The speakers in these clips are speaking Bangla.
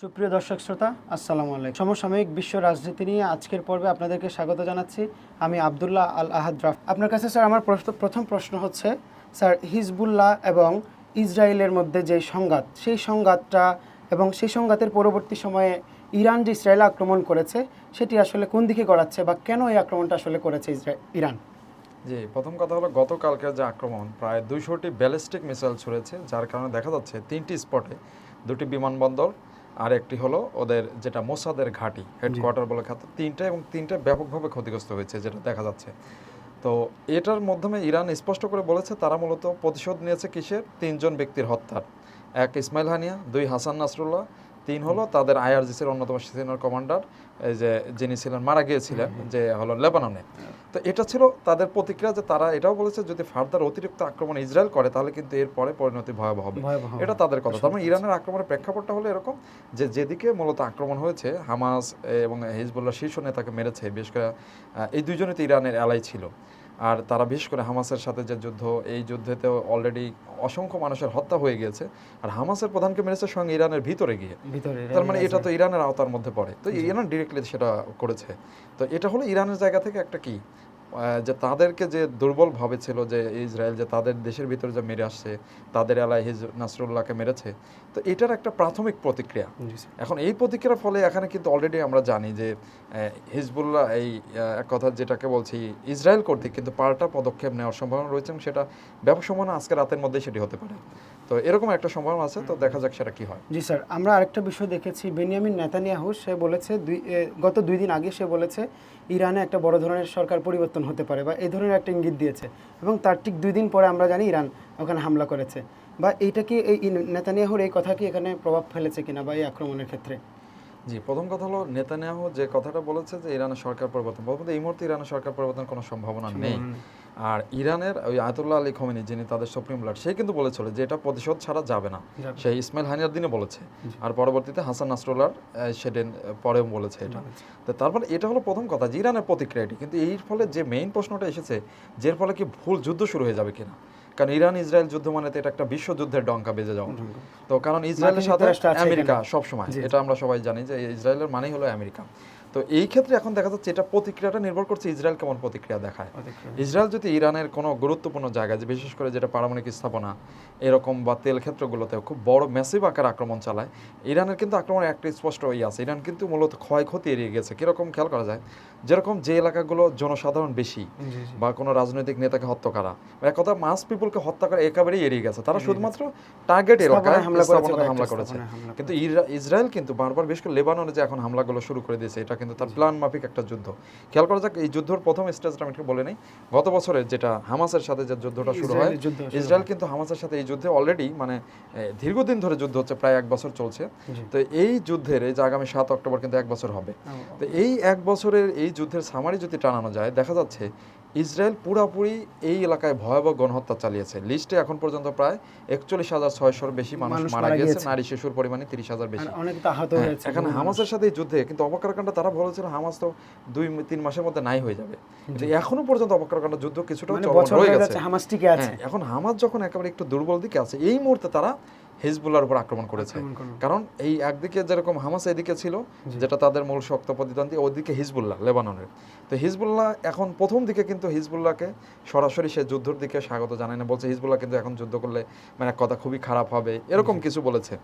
সুপ্রিয় দর্শক শ্রোতা, আসসালামু আলাইকুম। সমসাময়িক বিশ্ব রাজনীতি নিয়ে আজকের পর্বে আপনাদেরকে স্বাগত জানাচ্ছি। আমি আবদুল্লাহ আল আহাদ রাফ। আপনার কাছে, স্যার, আমার প্রথম প্রশ্ন হচ্ছে, স্যার, হিজবুল্লাহ এবং ইসরায়েলের মধ্যে যে সংঘাত, সেই সংঘাতটা এবং সেই সংঘাতের পরবর্তী সময়ে ইরান যে ইসরায়েল আক্রমণ করেছে, সেটি আসলে কোন দিকে গড়াচ্ছে বা কেন এই আক্রমণটা আসলে করেছে ইসরা- ইরান? জি, প্রথম কথা হলো গতকালকে যে আক্রমণ, প্রায় দুইশোটি ব্যালিস্টিক মিসাইল ছুড়েছে, যার কারণে দেখা যাচ্ছে তিনটি স্পটে দুটি বিমানবন্দর আর একটি হলো ওদের যেটা মোসাদের ঘাঁটি হেডকোয়ার্টার বলে খাত তিনটা এবং তিনটা ব্যাপকভাবে ক্ষতিগ্রস্ত হয়েছে যেটা দেখা যাচ্ছে। তো এটার মাধ্যমে ইরান স্পষ্ট করে বলেছে তারা মূলত প্রতিশোধ নিয়েছে কিসের? তিনজন ব্যক্তির হত্যার। এক ইসমাইল হানিয়া দুই হাসান নাসরুল্লাহ তিন হলো তাদের আইআরজিসির অন্যতম সিনিয়র কমান্ডার যে যিনি ছিলেন মারা গিয়েছিলেন যে হলো লেবাননে। তো এটা ছিল তাদের প্রতিক্রিয়া যে তারা এটাও বলেছে যদি ফার্দার অতিরিক্ত আক্রমণ ইসরায়েল করে তাহলে কিন্তু এর পরে পরিণতি ভয়াবহ হবে। এটা তাদের কথা। তার মানে ইরানের আক্রমণের প্রেক্ষাপটটা হলো এরকম যে যেদিকে মূলত আক্রমণ হয়েছে হামাস এবং হিজবুল্লাহ শীর্ষ নেতাকে মেরেছে বেশ করে এই দুজনই তো ইরানের এলাই ছিল। আর তারা বিশেষ করে হামাসের সাথে যে যুদ্ধ এই যুদ্ধেতেও অলরেডি অসংখ্য মানুষের হত্যা হয়ে গিয়েছে। আর হামাসের প্রধানকে মেরেছে সঙ্গে ইরানের ভিতরে গিয়ে। তার মানে এটা তো ইরানের আওতার মধ্যে পড়ে। তো ইরান ডিরেক্টলি সেটা করেছে। তো এটা হলো ইরানের জায়গা থেকে একটা কি? যে তাদেরকে যে দুর্বল ভাবে ছিল যে ইসরায়েল যে তাদের দেশের ভিতরে যে মেরে আসছে তাদের এলায় হিজ নাসরুল্লাহকে মেরেছে তো এটার একটা প্রাথমিক প্রতিক্রিয়া। এখন এই প্রতিক্রিয়ার ফলে এখানে কিন্তু অলরেডি আমরা জানি যে হিজবুল্লাহ এই এক কথা যেটাকে বলছি ইসরায়েল কর্তৃক কিন্তু পাল্টা পদক্ষেপ নেওয়ার সম্ভাবনা রয়েছে এবং সেটা ব্যাপক সম্ভাবনা আজকে রাতের মধ্যেই সেটি হতে পারে। তো এরকম একটা সম্ভাবনা আছে তো দেখা যাক সেটা কি হয়। জি স্যার আমরা আরেকটা বিষয় দেখেছি। বেনিয়ামিন নেতানিয়াহু সে বলেছে দুই গত দুই দিন আগে সে বলেছে ইরানে একটা বড় ধরনের সরকার পরিবর্তন হতে পারে বা এই ধরনের একটা ইঙ্গিত দিয়েছে এবং তার ঠিক দুই দিন পরে আমরা জানি ইরান ওখানে হামলা করেছে। বা এইটা কি এই নেতানিয়াহুর এই কথা কি এখানে প্রভাব ফেলেছে কিনা বা এই আক্রমণের ক্ষেত্রে? জি প্রথম কথা হলো নেতানিয়াহু যে কথাটা বলেছে যে ইরানের সরকার পরিবর্তন বলতে এই মুহূর্তে ইরানের সরকার পরিবর্তন কোনো সম্ভাবনা নেই। আর ইরানের ওই আয়তুল্লাহ আলী খমেনি যিনি তাদের সুপ্রিম লিডার সে কিন্তু বলেছিল যে এটা প্রতিশোধ ছাড়া যাবে না। সেই ইসমাইল হানিয়ার দিনে বলেছে আর পরবর্তীতে হাসান নাসরুল্লাহর আহ, সেদিন পরেও বলেছে এটা। তো তারপরে এটা হলো প্রথম কথা যে ইরানের প্রতিক্রিয়াটি। কিন্তু এর ফলে যে মেইন প্রশ্নটা এসেছে যে ফলে কি ভুল যুদ্ধ শুরু হয়ে যাবে কিনা? কারণ ইরান ইসরায়েল যুদ্ধ মানে তো এটা একটা বিশ্বযুদ্ধের ডঙ্কা বেজে যাওয়া। তো কারণ ইসরায়েলের সাথে আমেরিকা এখানে। সব সময় এটা আমরা সবাই জানি যে ইসরায়েলের মানেই হলো আমেরিকা। তো এই ক্ষেত্রে এখন দেখা যাচ্ছে এটা প্রতিক্রিয়াটা নির্ভর করছে ইসরায়েল কেমন প্রতিক্রিয়া দেখায়। ইসরায়েল যদি ইরানের কোনো গুরুত্বপূর্ণ জায়গায় যে বিশেষ করে যেটা পারমাণবিক স্থাপনা এরকম বা তেল ক্ষেত্রগুলোতে খুব বড় ম্যাসিভ আকার আক্রমণ চালায় ইরানের কিন্তু আক্রমণের একটা স্পষ্ট ওই আছে। ইরান কিন্তু মূলত ক্ষয়ক্ষতি এড়িয়ে গেছে। কীরকম খেয়াল করা যায়? যেরকম যে এলাকাগুলো জনসাধারণ বেশি বা কোনো রাজনৈতিক নেতাকে হত্যা করা এক কথা মাস পিপলকে হত্যা করা একেবারেই এড়িয়ে গেছে। তারা শুধুমাত্র টার্গেট এলাকায় হামলা করেছে, হামলা করেছে। কিন্তু ইসরায়েল কিন্তু বারবার বিশেষ করে লেবাননে যে এখন হামলাগুলো শুরু করে দিয়েছে এটা কিন্তু তার প্ল্যান মাফিক একটা যুদ্ধ। খেয়াল করা যাক এই যুদ্ধের প্রথম স্টেজটা আমি একটু বলে নেই। গত বছরের যেটা হামাসের সাথে যে যুদ্ধটা শুরু হয় ইসরায়েল কিন্তু হামাসের সাথে এই যুদ্ধে অলরেডি মানে দীর্ঘদিন ধরে যুদ্ধ হচ্ছে প্রায় এক বছর চলছে। তো এই যুদ্ধের এই যে আগামী সাত অক্টোবর কিন্তু এক বছর হবে। তো এই এক বছরের এই যুদ্ধের সামারি যদি টানানো যায় দেখা যাচ্ছে ইসরায়েল পুরাপুরি এই এলাকায় ভয়াবহ গণহত্যা চালিয়েছে। লিস্টে এখন পর্যন্ত প্রায় একচল্লিশ হাজার ছয়শোর বেশি মানুষ মারা গিয়েছে। নারী শিশুর পরিমাণে তিরিশ হাজার বেশি। হ্যাঁ, এখানে হামাসের সাথে যুদ্ধে কিন্তু অপকারকাণ্ড তারা বলেছিল হামাস তো দুই তিন মাসের মধ্যে নাই হয়ে যাবে। এখনও পর্যন্ত অপকারকাণ্ড যুদ্ধ কিছুটা মানে রয়ে হয়ে গেছে হ্যাঁ, এখন হামাস যখন একেবারে একটু দুর্বল দিকে আছে এই মুহূর্তে তারা হিজবুল্লাহর উপর আক্রমণ করেছে। কারণ এই একদিকে যেরকম হামাস এদিকে ছিল যেটা তাদের মূল শক্ত প্রতিদ্বন্দ্বী ওদিকে হিজবুল্লাহ লেবাননের। তো হিজবুল্লাহ এখন প্রথম দিকে কিন্তু হিজবুল্লাহকে সরাসরি সে যুদ্ধের দিকে স্বাগত জানায় না বলছে হিজবুল্লাহ কিন্তু এখন যুদ্ধ করলে মানে কথা খুবই খারাপ হবে এরকম কিছু বলেছে।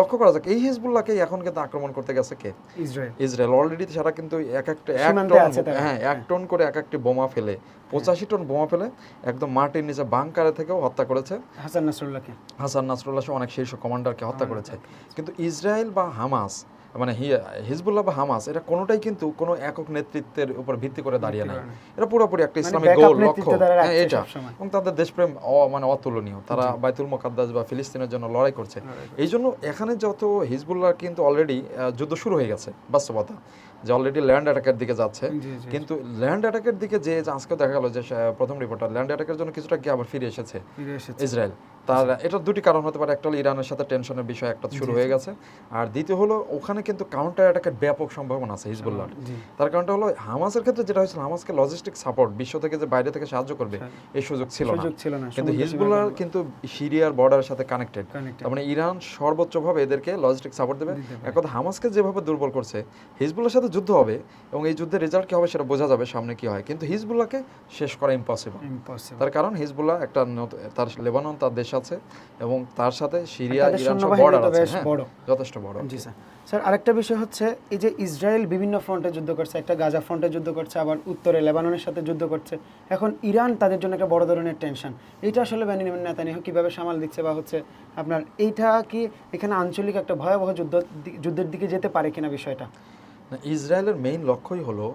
লক্ষ্য করা যাক এই হিজবুল্লাহকেই এখন কিন্তু আক্রমণ করতে গেছে কে? ইসরায়েল। ইসরায়েল। অলরেডি সারা কিন্তু এক একটা এক টন হ্যাঁ এক টন করে এক একটি বোমা ফেলে পঁচাশি টন বোমা ফেলে একদম মাটির নিচে বাংকারে থেকেও হত্যা করেছে। হাসান নাসরুল্লাহকে। হাসান নাসরুল্লাহ অনেক শীর্ষ কমান্ডারকে হত্যা করেছে। কিন্তু ইসরায়েল বা হামাস মানে হিজবুল্লাহ বা হামাস এটা কোনোটাই কিন্তু কোনো একক নেতৃত্বের উপর ভিত্তি করে দাঁড়িয়ে নাই। এটা পুরোপুরি একটা ইসলামিক মানে গোল লক্ষ্য। হ্যাঁ, এটা। এবং তাদের দেশপ্রেম মানে অতুলনীয়। তারা বাইতুল মোকাদ্দাস বা ফিলিস্তিনের জন্য লড়াই করছে। এই জন্য এখানে যত হিজবুল্লাহ কিন্তু অলরেডি যুদ্ধ শুরু হয়ে গেছে বাস্তবতা। যে অলরেডি ল্যান্ড অ্যাটাকের দিকে যাচ্ছে। কিন্তু ল্যান্ড অ্যাটাকের দিকে যে আজকে দেখা গেল যে প্রথম রিপোর্টার ল্যান্ড অ্যাটাকের জন্য কিছুটা গিয়ে আবার ফিরে এসেছে। ইসরায়েল। তার এটার দুটি কারণ হতে পারে। একটা হলো ইরানের সাথে টেনশনের বিষয় একটা শুরু হয়ে গেছে। আর দ্বিতীয় হলো ওখানে কিন্তু কাউন্টার অ্যাটাকের ব্যাপক সম্ভাবনা আছে হিজবুল্লাহ তার কারণটা হলো হামাসের ক্ষেত্রে যেটা হয়েছিল হামাসকে লজিস্টিক সাপোর্ট বিশ্ব থেকে যে বাইরে থেকে সাহায্য করবে এই সুযোগ ছিল না। কিন্তু হিজবুল্লাহ কিন্তু সিরিয়ার বর্ডারের সাথে কানেক্টেড। তার মানে ইরান সর্বোচ্চভাবে এদেরকে লজিস্টিক সাপোর্ট দেবে। এক কথা হামাসকে যেভাবে দুর্বল করছে হিজবুল্লাহর সাথে যুদ্ধ হবে এবং এই যুদ্ধের রেজাল্ট কি হবে সেটা বোঝা যাবে সামনে কি হয়। কিন্তু হিজবুল্লাহকে শেষ করা ইম্পসিবল। তার কারণ হিজবুল্লাহ একটা তার লেবানন তার দেশ আছে এবং তার সাথে সিরিয়া ইরান বর্ডার আছে হ্যাঁ। যথেষ্ট বড়। জি স্যার। স্যার আরেকটা বিষয় হচ্ছে এই যে ইসরায়েল বিভিন্ন ফ্রন্টে যুদ্ধ করছে একটা গাজা ফ্রন্টে যুদ্ধ করছে আবার উত্তরে লেবাননের সাথে যুদ্ধ করছে। এখন ইরান তাদের জন্য একটা বড় ধরনের টেনশন এটা আসলে বেনিয়ামিন নেতানিয়াহু কীভাবে সামাল দিচ্ছে বা হচ্ছে আপনার এইটা কি এখানে আঞ্চলিক একটা ভয়াবহ যুদ্ধ যুদ্ধের দিকে যেতে পারে কিনা বিষয়টা? ইসরায়েলের মেইন লক্ষ্যই হলো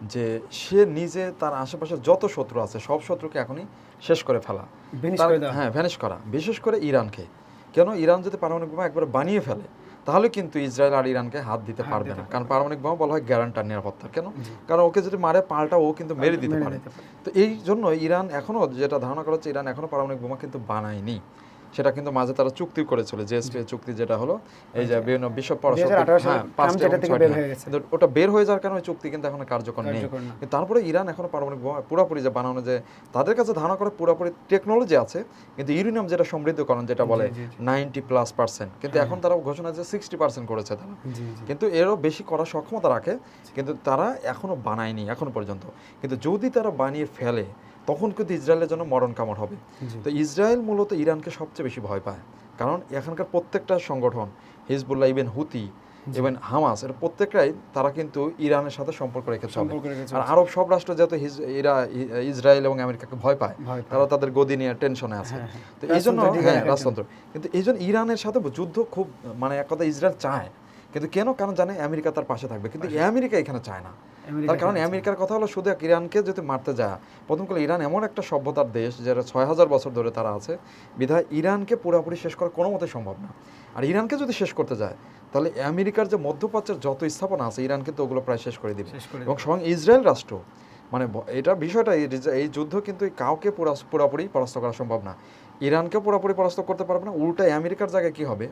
যে সে নিজে তার আশেপাশে যত শত্রু আছে সব শত্রুকে এখনই শেষ করে ফেলা। হ্যাঁ ভ্যানিশ করা। বিশেষ করে ইরানকে। কেন ইরান যদি পারমাণবিক বোমা একবার বানিয়ে ফেলে তাহলে কিন্তু ইসরায়েল আর ইরানকে হাত দিতে পারবে না। কারণ পারমাণবিক বোমা বলা হয় গ্যারান্টার নিরাপত্তা। কেন? কারণ ওকে যদি মারে পাল্টা ও কিন্তু মেরে দিতে পারে। তো এই জন্য ইরান এখনও যেটা ধারণা করা হচ্ছে ইরান এখনও পারমাণবিক বোমা কিন্তু বানায়নি। সেটা কিন্তু মাঝে তারা চুক্তি করেছিল জেএসপি চুক্তি যেটা হলো এই যে বিভিন্ন বিশ্ব পররাষ্ট্র 2018 সালে হ্যাঁ, হ্যাঁ। হয়ে। কিন্তু ওটা বের হয়ে যাওয়ার কারণে চুক্তি কিন্তু এখনও কার্যকর নেই। তারপরে ইরান এখনও পারমাণবিক পুরোপুরি যে বানানো যে তাদের কাছে ধারণা করে পুরোপুরি টেকনোলজি আছে কিন্তু ইউরেনিয়াম যেটা সমৃদ্ধকরণ যেটা বলে নাইনটি প্লাস পার্সেন্ট। কিন্তু এখন তারা ঘোষণা যে সিক্সটি পার্সেন্ট করেছে তারা। কিন্তু এরও বেশি করার সক্ষমতা রাখে কিন্তু তারা এখনও বানায়নি এখনও পর্যন্ত। কিন্তু যদি তারা বানিয়ে ফেলে তখন কিন্তু ইসরায়েলের জন্য মরণ কামড় হবে তো ইসরায়েল মূলত ইরানকে সবচেয়ে বেশি ভয় পায়। কারণ এখানকার প্রত্যেকটা সংগঠন Hezbollah even Houthi even Hamas এর প্রত্যেকটাই তারা কিন্তু ইরানের সাথে সম্পর্ক রেখে চলে। আর আরব সব রাষ্ট্র যেহেতু এরা ইসরায়েল এবং আমেরিকাকে ভয় পায় তারা তাদের গদি নিয়ে টেনশনে আছে। হ্যাঁ, হ্যাঁ। তো এই জন্য হ্যাঁ রাজতন্ত্র। কিন্তু এই জন্য ইরানের সাথে যুদ্ধ খুব মানে এক কথা ইসরায়েল চায়। কিন্তু কেন কারণ জানে আমেরিকা তার পাশে থাকবে। কিন্তু আমেরিকা এখানে চায় না। তার কারণ আমেরিকার কথা হলো শুধু ইরানকে যদি মারতে যায় প্রথম করে ইরান এমন একটা সভ্যতার দেশ যারা ছয় হাজার বছর ধরে তারা আছে বিধায় ইরানকে পুরোপুরি শেষ করা কোনো মতে সম্ভব না। আর ইরানকে যদি শেষ করতে যায় তাহলে আমেরিকার যে মধ্যপ্রাচ্যের যত স্থাপনা আছে ইরান কিন্তু ওগুলো প্রায় শেষ করে দিবে। এবং স্বয়ং ইসরায়েল রাষ্ট্র মানে এটা বিষয়টা এই যুদ্ধ কিন্তু কাউকে পুরোপুরি পরাস্ত করা সম্ভব না। ইরানকে পুরোপুরি পরাস্ত করতে পারবে না উল্টা আমেরিকার জায়গায় কি হবে?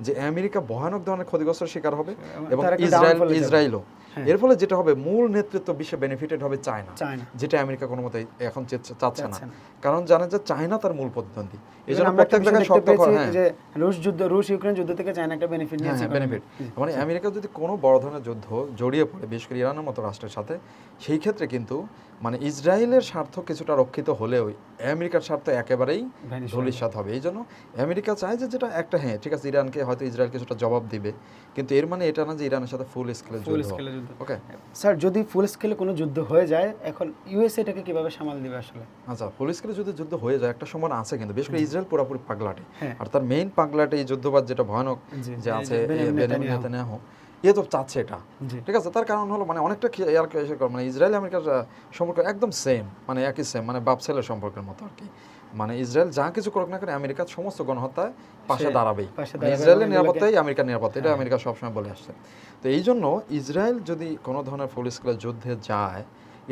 যে আমেরিকা ভয়ানক ধরনের ক্ষতিগ্রস্তের শিকার হবে এবং ইসরায়েল। ইসরায়েলও। হ্যাঁ। এর ফলে যেটা হবে মূল নেতৃত্ব বিশ্বে বেনিফিটেড হবে চায়না। যেটা আমেরিকা কোনো মতে এখন চাচ্ছে না। কারণ জানে যে চায়না তার মূল প্রতিদ্বন্দ্বী। এই জন্য প্রত্যেক জায়গায় শক্ত করা হ্যাঁ। যে রুশ যুদ্ধ রুশ ইউক্রেন যুদ্ধ থেকে চায়না একটা বেনিফিট হ্যাঁ নিয়েছে। বেনিফিট মানে আমেরিকা যদি কোনো বড় ধরনের যুদ্ধ জড়িয়ে পড়ে বিশেষ করে ইরানের মতো রাষ্ট্রের সাথে সেই ক্ষেত্রে কিন্তু মানে ইসরায়েলের স্বার্থ কিছুটা রক্ষিত হলেও আমেরিকার স্বার্থ একেবারেই ধূলিসাৎ হবে। এই জন্য আমেরিকা চায় যে যেটা একটা হ্যাঁ ঠিক আছে ইরানকে হয়তো ইসরায়েল কিছুটা জবাব দিবে কিন্তু এর মানে এটা না যে ইরানের সাথে ফুল স্কেলে যুদ্ধ ওকে স্যার যদি ফুল স্কেলে কোনো যুদ্ধ হয়ে যায় এখন ইউএসএ এটাকে কীভাবে সামাল দিবে আসলে? আচ্ছা ফুল স্কেলে যদি যুদ্ধ হয়ে যায় একটা সময় আছে কিন্তু বিশেষ করে ইসরায়েল পুরোপুরি পাগলাটে। হ্যাঁ। আর তার মেইন পাগলাটে এই যুদ্ধবাদ যেটা ভয়ানক যে আছে বেনিয়ামিন নেতানিয়াহু। তো চাচ্ছে এটা। ঠিক আছে? তার কারণ হলো মানে অনেকটা ইয়ার মানে ইসরায়েল আমেরিকার সম্পর্ক একদম সেম মানে একই সেম মানে বাপ ছেলের সম্পর্কের মতো আর কি মানে ইসরায়েল যা কিছু করুক না কেন আমেরিকার সমস্ত গণহত্যায় পাশে দাঁড়াবেই। মানে ইসরায়েলের নিরাপত্তাই আমেরিকার নিরাপত্তা এটা আমেরিকা সবসময় বলে আসছে। তো এই জন্য ইসরায়েল যদি কোনো ধরনের ফুল স্কেলের যুদ্ধে যায়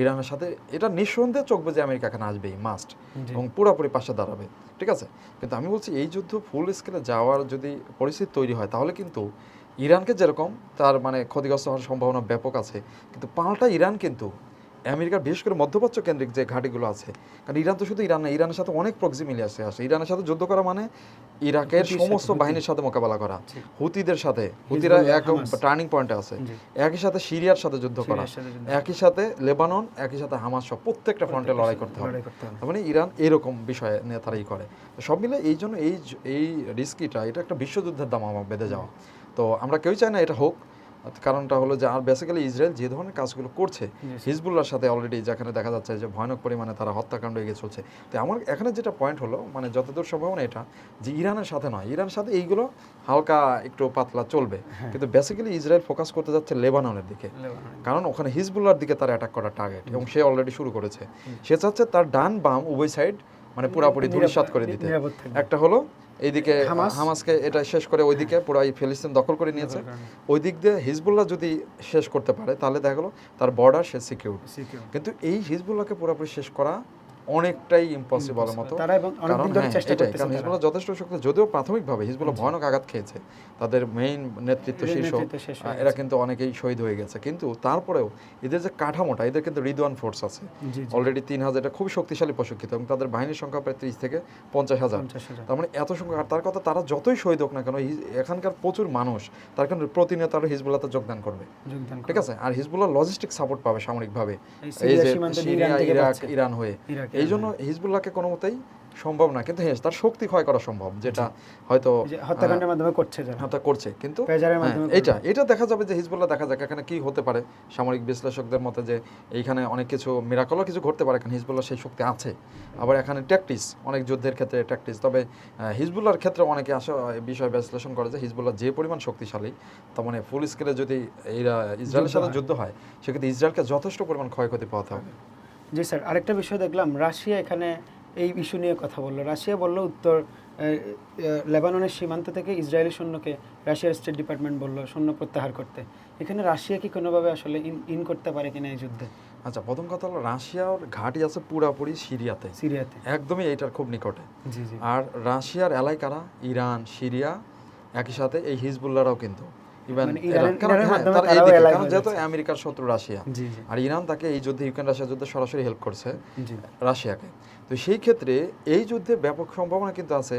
ইরানের সাথে এটা নিঃসন্দেহে চোখ বুঝে আমেরিকা এখানে আসবেই মাস্ট এবং পুরোপুরি পাশে দাঁড়াবে। ঠিক আছে? কিন্তু আমি বলছি এই যুদ্ধ ফুল স্কেলে যাওয়ার যদি পরিস্থিতি তৈরি হয় তাহলে কিন্তু ইরানকে যেরকম তার মানে ক্ষতিগ্রস্ত হওয়ার সম্ভাবনা ব্যাপক আছে কিন্তু পাল্টা ইরান কিন্তু আমেরিকার বিশেষ করে মধ্যপ্রাচ্য কেন্দ্রিক যে ঘাটিগুলো আছে কারণ ইরান তো শুধু ইরান না ইরানের সাথে অনেক প্রক্সিমিলি আসে আসে। ইরানের সাথে যুদ্ধ করা মানে ইরাকের সমস্ত বাহিনীর সাথে মোকাবেলা করা। হুতিদের সাথে হুতিরা এক টার্নিং পয়েন্টে আছে। একই সাথে সিরিয়ার সাথে যুদ্ধ করা। একই সাথে লেবানন একই সাথে হামাস সব প্রত্যেকটা ফ্রন্টে লড়াই করতে হবে। মানে ইরান এরকম বিষয়ে নেতারাই করে। সব মিলে এই জন্য এই এই রিস্কিটা এটা একটা বিশ্বযুদ্ধের দাম আমার বেঁধে যাওয়া। তো আমরা কেউই চাই না এটা হোক। কারণটা হলো যে আর বেসিক্যালি ইসরায়েল যে ধরনের কাজগুলো করছে হিজবুল্লার সাথে অলরেডি যেখানে দেখা যাচ্ছে যে ভয়ানক পরিমাণে তারা হত্যাকাণ্ড এগিয়ে চলছে। তো আমার এখানে যেটা পয়েন্ট হলো মানে যতদূর সম্ভাবনা এটা যে ইরানের সাথে নয় ইরানের সাথে এইগুলো হালকা একটু পাতলা চলবে। কিন্তু বেসিক্যালি ইসরায়েল ফোকাস করতে যাচ্ছে লেবাননের দিকে। কারণ ওখানে হিজবুল্লার দিকে তার অ্যাটাক করার টার্গেট এবং সে অলরেডি শুরু করেছে। সে চাচ্ছে তার ডান বাম উভয় সাইড মানে পুরোপুরি ধূলিসাত করে দিতে। একটা হলো এইদিকে হামাস। হামাসকে এটা শেষ করে ওইদিকে পুরো এই ফিলিস্তিন দখল করে নিয়েছে। ওই দিক দিয়ে হিজবুল্লাহ যদি শেষ করতে পারে তাহলে দেখা গেলো তার বর্ডার সে সিকিউর কিন্তু এই হিজবুল্লাহকে পুরোপুরি শেষ করা অনেকটাই ইম্পসিবলের মতো। তারা কারণ হ্যাঁ, তারা। হিজবুল্লাহ যথেষ্ট শক্তি যদিও প্রাথমিকভাবে হিজবুল্লাহ ভয়ানক আঘাত খেয়েছে। তাদের মেইন নেতৃত্ব শীর্ষ এরা কিন্তু অনেকেই শহীদ হয়ে গেছে। কিন্তু তারপরেও এদের যে কাঠামোটা এদের কিন্তু রিদওয়ান ফোর্স আছে। অলরেডি তিন হাজার এটা খুব শক্তিশালী প্রশিক্ষিত এবং তাদের বাহিনীর সংখ্যা প্রায় ত্রিশ থেকে পঞ্চাশ হাজার। তার মানে এত সংখ্যা আর তার কথা তারা যতই শহীদ হোক না কেন এখানকার প্রচুর মানুষ তার কারণে প্রতিনিয়ত আরও হিজবুল্লাহতে যোগদান করবে। ঠিক আছে? আর হিজবুল্লাহ লজিস্টিক সাপোর্ট পাবে সামরিকভাবে। এই যে সিরিয়া ইরাক ইরান হয়ে। এই জন্য হিজবুল্লাহকে কোনো মতেই সম্ভব না। কিন্তু হ্যাঁ তার শক্তি ক্ষয় করা সম্ভব যেটা হয়তো হত্যাকাণ্ডের মাধ্যমে করছে হত্যা করছে। কিন্তু হ্যাঁ, এটা এটা দেখা যাবে যে হিজবুল্লাহ দেখা যাক এখানে কি হতে পারে। সামরিক বিশ্লেষকদের মতে যে এইখানে অনেক কিছু মিরাকলও কিছু ঘটতে পারে কারণ হিজবুল্লাহ সেই শক্তি আছে। আবার এখানে ট্যাকটিস অনেক যুদ্ধের ক্ষেত্রে ট্যাকটিস তবে আহ, হিজবুল্লাহর ক্ষেত্রে অনেকে আসা বিষয় বিশ্লেষণ করে যে হিজবুল্লাহ যে পরিমাণ শক্তিশালী তার মানে ফুল স্কেলে যদি এরা ইসরায়েলের সাথে যুদ্ধ হয় সেক্ষেত্রে ইসরায়েলকে যথেষ্ট পরিমাণ ক্ষয়ক্ষতি পাওয়াতে হবে। জি স্যার আরেকটা বিষয় দেখলাম রাশিয়া এখানে এই ইস্যু নিয়ে কথা বলল। রাশিয়া বলল উত্তর লেবাননের সীমান্ত থেকে ইসরায়েলি সৈন্যকে রাশিয়ার স্টেট ডিপার্টমেন্ট বলল সৈন্য প্রত্যাহার করতে। এখানে রাশিয়া কি কোনোভাবে আসলে ইন ইন করতে পারে কিনা এই যুদ্ধে? আচ্ছা প্রথম কথা হলো রাশিয়ার ঘাঁটি আছে পুরাপুরি সিরিয়াতে। সিরিয়াতে। একদমই এইটার খুব নিকটে। জি জি। আর রাশিয়ার এলাই কারা ইরান সিরিয়া একই সাথে এই হিজবুল্লাহরাও কিন্তু। মানে হয়ে। আমেরিকার শত্রু রাশিয়া আর ইরান তাকে এই যুদ্ধে ইউক্রেন রাশিয়া যুদ্ধে সরাসরি হেল্প করছে। রাশিয়াকে। তো সেই ক্ষেত্রে এই যুদ্ধে ব্যাপক সম্ভাবনা কিন্তু আছে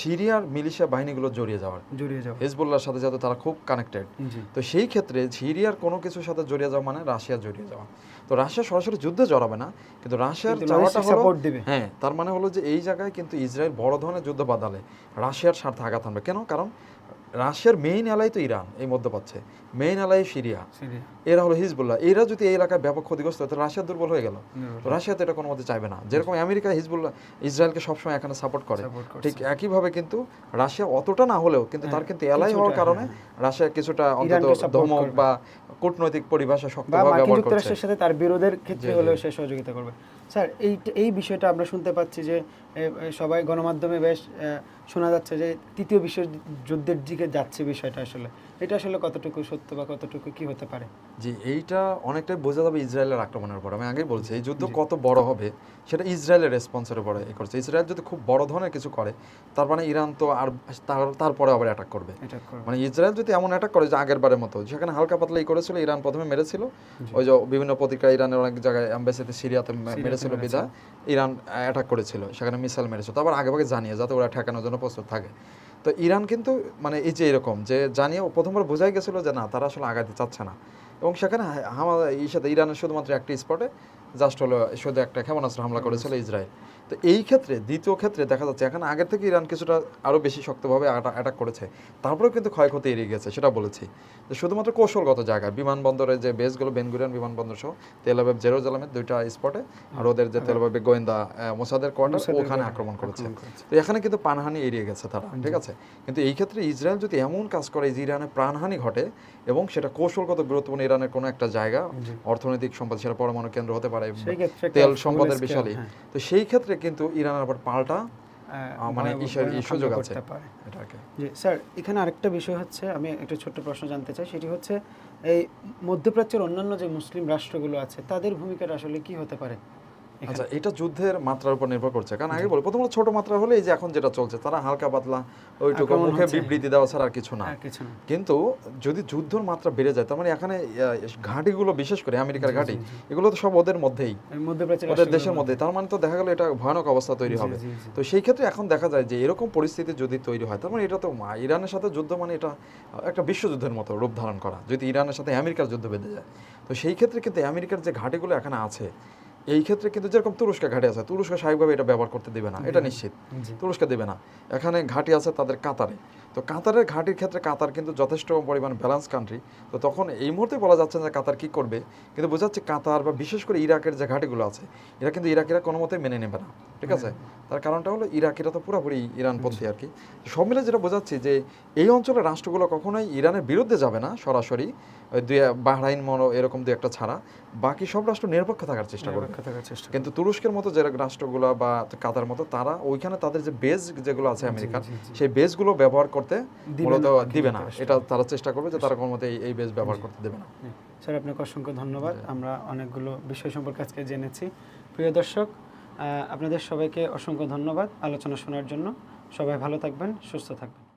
সিরিয়ার মিলিশিয়া বাহিনীগুলো জড়িয়ে যাওয়ার। জড়িয়ে যাও হিজবুল্লাহর সাথে যেহেতু তারা খুব কানেক্টেড তো সেই ক্ষেত্রে সিরিয়ার কোনো কিছুর সাথে জড়িয়ে যাওয়া মানে রাশিয়া জড়িয়ে যাওয়া। তো রাশিয়া সরাসরি যুদ্ধে জড়াবে না কিন্তু রাশিয়ার চাওয়াটা হলো হ্যাঁ তার মানে হলো যে এই জায়গায় কিন্তু ইসরায়েল বড় ধরনের যুদ্ধ বাদালে রাশিয়ার স্বার্থে আঘাত আনবে কেন? কারণ রাশিয়ার মেইন এলাই তো ইরান এই মধ্যপ্রাচ্যে। মেইন এলাই সিরিয়া। এরা হলো হিজবুল্লাহ। এরা যদি এই এলাকায় ব্যাপক ক্ষতিগ্রস্ত হয় তাহলে রাশিয়া দুর্বল হয়ে গেল। তো রাশিয়া তো এটা কোনো মতে চাইবে না। যেরকম আমেরিকা হিজবুল্লাহ ইসরায়েলকে সবসময় এখানে সাপোর্ট করে। ঠিক একইভাবে কিন্তু রাশিয়া অতটা না হলেও কিন্তু তার কিন্তু এলাই হওয়ার কারণে রাশিয়া কিছুটা অন্তত ধমক বা কূটনৈতিক পরিভাষা শক্তভাবে ব্যবহার করছে। সাথে তার বিরোধের ক্ষেত্রে। হলেও সে সহযোগিতা করবে। স্যার এই এই বিষয়টা আমরা শুনতে পাচ্ছি যে সবাই গণমাধ্যমে বেশ শোনা যাচ্ছে যে তৃতীয় বিশ্বযুদ্ধের দিকে যাচ্ছে বিষয়টা আসলে। এটা আসলে কতটুকু সত্য বা কতটুকু কি হতে পারে? জি এইটা অনেকটাই বোঝা যাবে ইসরায়েলের আক্রমণের পর আমি আগেই বলছি এই যুদ্ধ কত বড় হবে সেটা ইসরায়েলের রেসপন্সের উপরে এ করছে। ইসরায়েল যদি খুব বড় ধরনের কিছু করে তার মানে ইরান তো আর তারপরে আবার অ্যাটাক করবে। মানে ইসরায়েল যদি এমন অ্যাটাক করে যে আগের বারের মতো যেখানে হালকা পাতলা ই করেছিল ইরান প্রথমে মেরেছিল। ওই যে বিভিন্ন প্রতিক্রিয়া ইরানের অনেক জায়গায় অ্যাম্বাসিতে সিরিয়াতে মে- মেরেছিল বিদা ইরান অ্যাটাক করেছিল সেখানে মিসাইল মেরেছিল তারপর আগে ভাগে জানিয়ে যাতে ওরা ঠেকানোর জন্য প্রস্তুত থাকে। তো ইরান কিন্তু মানে এই যে এরকম যে জানিয়ে প্রথমবার বোঝাই গেছিল যে না তারা আসলে আগাতে চাচ্ছে না। এবং সেখানে হামা এই সাথে ইরানের শুধুমাত্র একটি স্পটে জাস্ট হলো শুধু একটা ক্ষেপণাস্ত্র হামলা করেছিল ইসরায়েল। তো এই ক্ষেত্রে দ্বিতীয় ক্ষেত্রে দেখা যাচ্ছে এখন আগের থেকে ইরান কিছুটা আরও বেশি শক্তভাবে অ্যাটাক করেছে। তারপরেও কিন্তু ক্ষয়ক্ষতি এড়িয়ে গেছে সেটা বলেছি। যে শুধুমাত্র কৌশলগত জায়গায় বিমানবন্দরের যে বেসগুলো বেনগুরিয়ান বিমানবন্দর সহ তেলাবেব জেরুজালামের দুইটা স্পটে আর ওদের যে তেলাবেবে গোয়েন্দা মোসাদের কোয়ার্টার ওখানে আক্রমণ করেছে। তো এখানে কিন্তু প্রাণহানি এড়িয়ে গেছে তারা ঠিক আছে? কিন্তু এই ক্ষেত্রে ইসরায়েল যদি এমন কাজ করে যে ইরানে প্রাণহানি ঘটে এবং সেটা কৌশলগত গুরুত্বপূর্ণ ইরানের কোনো একটা জায়গা অর্থনৈতিক সম্পদ সেটা পরমাণু কেন্দ্র হতে পারে তেল সম্পদের বিশালী। হ্যাঁ। তো সেই ক্ষেত্রে কিন্তু ইরান আবার পাল্টা আহ, মানে সুযোগ আছে। এটাকে জি স্যার এখানে আরেকটা বিষয় হচ্ছে আমি একটা ছোট্ট প্রশ্ন জানতে চাই সেটি হচ্ছে এই মধ্যপ্রাচ্যের অন্যান্য যে মুসলিম রাষ্ট্রগুলো আছে তাদের ভূমিকাটা আসলে কি হতে পারে? আচ্ছা এটা যুদ্ধের মাত্রার উপর নির্ভর করছে। কারণ আগে বলি প্রথমত ছোট মাত্রা হলে এই যে এখন যেটা চলছে তারা হালকা পাতলা ওইটুকু মুখে বিবৃতি দেওয়া ছাড়া আর কিছু না। কিন্তু যদি যুদ্ধর মাত্রা বেড়ে যায় তার মানে এখানে ঘাঁটিগুলো বিশেষ করে আমেরিকার ঘাঁটি এগুলো তো সব ওদের মধ্যেই। ওদের দেশের মধ্যে। তার মানে তো দেখা গেল এটা ভয়ানক অবস্থা তৈরি হবে। তো সেই ক্ষেত্রে এখন দেখা যায় যে এরকম পরিস্থিতি যদি তৈরি হয় তার মানে এটা তো ইরানের সাথে যুদ্ধ মানে এটা একটা বিশ্বযুদ্ধের মতো রূপ ধারণ করা যদি ইরানের সাথে আমেরিকার যুদ্ধ বেঁধে যায়। তো সেই ক্ষেত্রে কিন্তু আমেরিকার যে ঘাটিগুলো এখানে আছে এই ক্ষেত্রে কিন্তু যেরকম তুরস্কা ঘাটি আছে তুরস্ক স্বাভাবিকভাবে এটা ব্যবহার করতে দেবে না এটা নিশ্চিত। তুরস্কা দেবে না। এখানে ঘাটি আছে তাদের কাতারে। তো কাতারের ঘাটির ক্ষেত্রে কাতার কিন্তু যথেষ্ট পরিমাণ ব্যালেন্স কান্ট্রি তো তখন এই মুহূর্তে বলা যাচ্ছে না যে কাতার কি করবে কিন্তু বোঝা যাচ্ছে কাতার বা বিশেষ করে ইরাকের যে ঘাটিগুলো আছে এরা কিন্তু ইরাকিরা কোনো মতে মেনে নেবে না ঠিক আছে? তার কারণটা হলো ইরাকিরা তো পুরোপুরি ইরানপন্থী আর কি সব মিলে যেটা বোঝাচ্ছি যে এই অঞ্চলের রাষ্ট্রগুলো কখনোই ইরানের বিরুদ্ধে যাবে না সরাসরি ওই দুই বাহরাইন মনো এরকম দু একটা ছাড়া। বাকি সব রাষ্ট্র নিরপেক্ষ থাকার চেষ্টা করে থাকার চেষ্টা কিন্তু তুরস্কের মতো যে রাষ্ট্রগুলো বা কাতার মতো তারা ওইখানে তাদের যে বেস যেগুলো আছে আমেরিকার। সেই বেসগুলো ব্যবহার করতে দিবে মূলত না। দিবে না। এটা তারা চেষ্টা করবে যে তারা কোনো মতে এই- এই বেস ব্যবহার করতে দেবে না। স্যার আপনাকে অসংখ্য ধন্যবাদ। আমরা অনেকগুলো বিষয় সম্পর্কে আজকে জেনেছি। প্রিয় দর্শক আপনাদের সবাইকে অসংখ্য ধন্যবাদ আলোচনা শোনার জন্য। সবাই ভালো থাকবেন সুস্থ থাকবেন।